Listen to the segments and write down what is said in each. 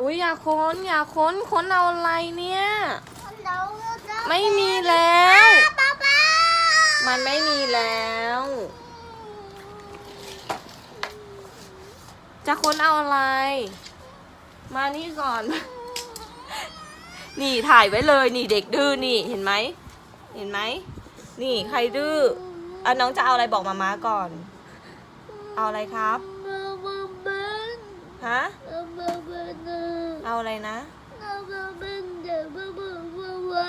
อุ้ยอย่าค้นอย่าค้นค้นเอาอะไรเนี่ยเราจะไม่มีแล้วป้าป้ามันไม่มีแล้ว จะค้นเอาอะไร มานี่ก่อน นี่ถ่ายไว้เลยนี่เด็กดื้อนี่เห็นไหม เห็นไหม นี่ใครดื้ออะน้องจะเอาอะไรบอกมาม้าก่อน เอาอะไรครับบ้าบ้าบ้า ฮะบ้าบ้าบ้าเอาอะไรนะบ้าบ้าบ้าเดี๋ยวบ้าบ้าบ้าบ้า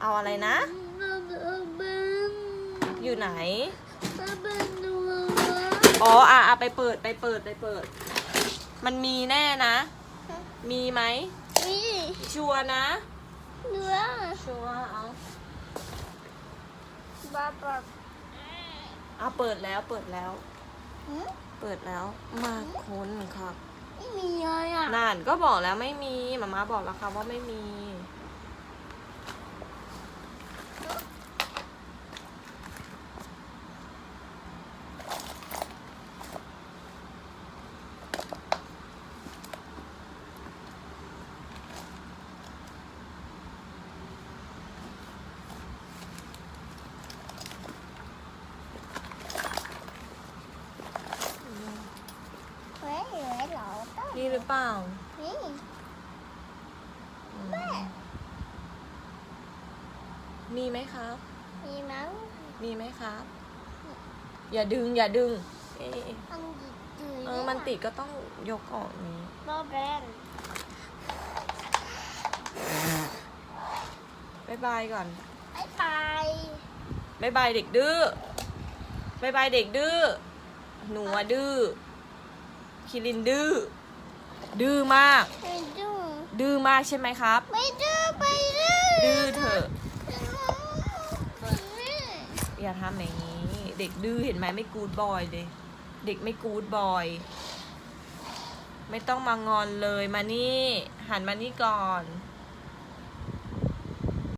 เอาอะไรนะบ้าบ้าบ้าอยู่ไหนบ้าบ้าดูบ้าอ๋ออะอะไปเปิดไปเปิดไปเปิด มันมีแน่นะ มีไหมนี่ชัวร์นะเนื้อชัวร์เอาบ้าบ้าเอาเปิดแล้วเปิดแล้วหืม เปิดแล้วมาค้นครับ ไม่มีเลยอะ นานก็บอกแล้วไม่มีมาม่าบอกแล้วค่ะว่าไม่มี เฮ้ยเหลือเหรอ นี่หรือเปล่านี่อืมมีไหมครับ มีมั้งมีไหมครับ อย่าดึงอย่าดึงเอ๊ะมันติดจืดเออมันติดก็ต้องยกออกนี้บ้าแบนบายบายก่อนไอ้ไปบายบายเด็กดื้อบายบายเด็กดื้อหนูอะดื้อคิรินดื้อ ดื้อมาก ไม่ดื้อดื้อมากใช่ไหมครับ ไม่ดื้อไปดื้อดื้อเถอะดื้ออย่าทำอย่างนี้ เด็กดื้อเห็นไหมไม่กูดบอยเลย เด็กไม่กูดบอย ไม่ต้องมางอนเลยมานี่ หันมานี่ก่อนม